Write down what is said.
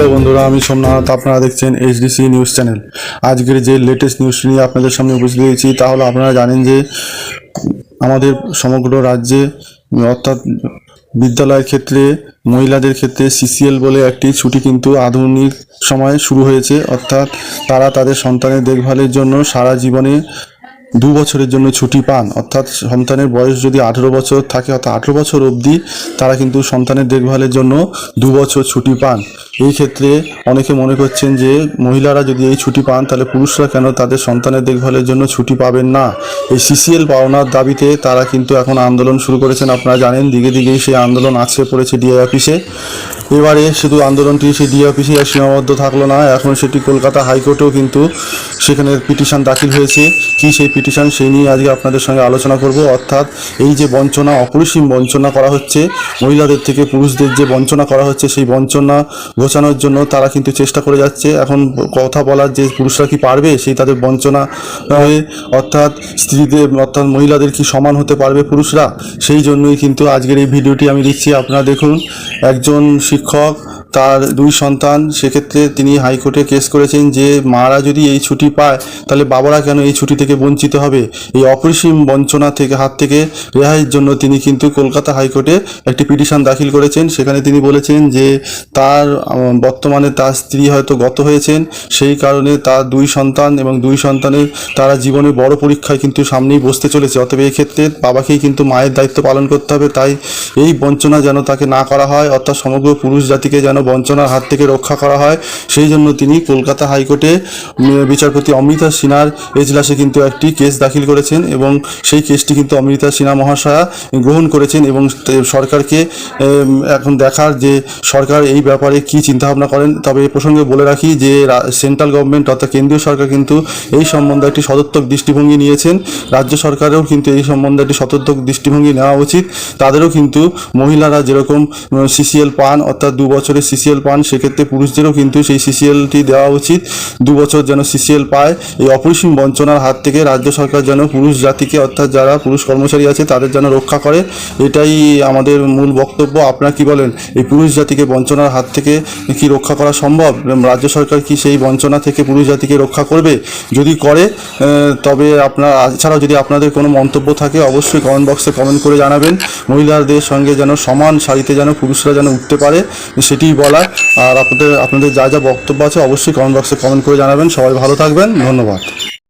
Hello বন্ধুরা, আমি সোমনাথ, আপনারা দেখছেন এইচডিসি নিউজ চ্যানেল আজকের যে লেটেস্ট নিউজটি নিয়ে আপনাদের সামনে উপস্থিত হয়েছি, তাহলে আপনারা জানেন যে আমাদের সমগ্র রাজ্যে, অর্থাৎ বিদ্যালয়ের ক্ষেত্রে, মহিলাদের ক্ষেত্রে সিসিএল বলে একটি ছুটি কিন্তু আধুনিক সময়ে শুরু হয়েছে। অর্থাৎ তারা তাদের সন্তানের দেখভালের জন্য সারা জীবনে দু বছরের জন্য ছুটি পান। অর্থাৎ সন্তানের বয়স যদি আঠেরো বছর থাকে, অর্থাৎ আঠেরো বছর অবধি, তারা কিন্তু সন্তানের দেখভালের জন্য দু বছর ছুটি পান। এই ক্ষেত্রে অনেকে মনে করছেন যে, মহিলারা যদি এই ছুটি পান, তাহলে পুরুষরা কেন তাদের সন্তানের দেখভালের জন্য ছুটি পাবেন না? এই সিসিএল পাওনার দাবিতে তারা কিন্তু এখন আন্দোলন শুরু করেছেন। আপনারা জানেন দিকে দিকেই সেই আন্দোলন আছে পড়েছে ডিআই অফিসে। এবারে শুধু আন্দোলনটি সেই ডিআই অফিসে আর সীমাবদ্ধ থাকল না, এখন সেটি কলকাতা হাইকোর্টেও কিন্তু সেখানে পিটিশন দাখিল হয়েছে। কি সেই পিটিশন সেই নিয়ে আজকে আপনাদের সঙ্গে আলোচনা করব। অর্থাৎ এই যে বঞ্চনা, অপরিসীম বঞ্চনা করা হচ্ছে, মহিলাদের থেকে পুরুষদের যে বঞ্চনা করা হচ্ছে, সেই বঞ্চনা ঘোচানোর জন্য তারা কিন্তু চেষ্টা করে যাচ্ছে। এখন কথা বলার যে পুরুষরা কি পারবে, সেই তাদের বঞ্চনা হয়ে, অর্থাৎ স্ত্রীদের, অর্থাৎ মহিলাদের কি সমান হতে পারবে পুরুষরা? সেই জন্যই কিন্তু আজকের এই ভিডিওটি আমি দিচ্ছি। আপনারা দেখুন, একজন শিক্ষক তার দুই সন্তান, সেক্ষেত্রে তিনি হাইকোর্টে কেস করেছেন যে মারা যদি এই ছুটি পায়, তাহলে বাবারা কেন এই ছুটি থেকে বঞ্চিত হবে? এই অপরিসীম বঞ্চনা থেকে, হাত থেকে রেহাইয়ের জন্য তিনি কিন্তু কলকাতা হাইকোর্টে একটি পিটিশন দাখিল করেছেন। সেখানে তিনি বলেছেন যে তার বর্তমানে তার স্ত্রী হয়তো গত হয়েছেন। সেই কারণে তার দুই সন্তান এবং দুই সন্তানের তারা জীবনের বড় পরীক্ষায় কিন্তু সামনেই বসতে চলেছে। অতএব এই ক্ষেত্রে বাবাকেই কিন্তু মায়ের দায়িত্ব পালন করতে হবে। তাই এই বঞ্চনা যেন তাকে না করা হয়, অর্থাৎ সমগ্র পুরুষ জাতিকে যেন বঞ্চনার হাত থেকে রক্ষা করা হয়। সেই জন্য তিনি কলকাতা হাইকোর্টে বিচারপতি অমৃতা সিনহার এজলাসে কিন্তু একটি কেস দাখিল করেছেন এবং সেই কেসটি কিন্তু অমৃতা সিনহা মহাশয়া গ্রহণ করেছেন এবং সরকারকে এখন দেখার যে সরকার এই ব্যাপারে কি চিন্তাভাবনা করেন। তবে এ প্রসঙ্গে বলে রাখি যে সেন্ট্রাল গভর্নমেন্ট অর্থাৎ কেন্দ্রীয় সরকার কিন্তু এই সম্বন্ধে একটি সদর্থক দৃষ্টিভঙ্গি নিয়েছেন। রাজ্য সরকারেও কিন্তু এই সম্বন্ধে একটি সদর্থক দৃষ্টিভঙ্গি নেওয়া উচিত। তাদেরও কিন্তু মহিলারা যেরকম সিসিএল পান অর্থাৎ দু বছরের সিসিএল পান, সেক্ষেত্রে পুরুষদেরও কিন্তু সেই সিসিএলটি দেওয়া উচিত। দু বছর যেন সিসিএল পায়, এই অপরিসীম বঞ্চনার হাত থেকে রাজ্য সরকার যেন পুরুষ জাতিকে, অর্থাৎ যারা পুরুষ কর্মচারী আছে, তাদের যেন রক্ষা করে। এটাই আমাদের মূল বক্তব্য। আপনারা কি বলেন? এই পুরুষ জাতিকে বঞ্চনার হাত থেকে কি রক্ষা করা সম্ভব? রাজ্য সরকার কি সেই বঞ্চনা থেকে পুরুষ জাতিকে রক্ষা করবে? যদি করে তবে আপনার, এছাড়াও যদি আপনাদের কোনো মন্তব্য থাকে, অবশ্যই কমেন্ট বক্সে কমেন্ট করে জানাবেন। মহিলাদের সঙ্গে যেন সমান সারিতে যেন পুরুষরা যেন উঠতে পারে, সেটিই বলার। আর আপনাদের আপনাদের যা যা বক্তব্য আছে অবশ্যই কমেন্ট বক্সে কমেন্ট করে জানাবেন। সবাই ভালো থাকবেন। ধন্যবাদ।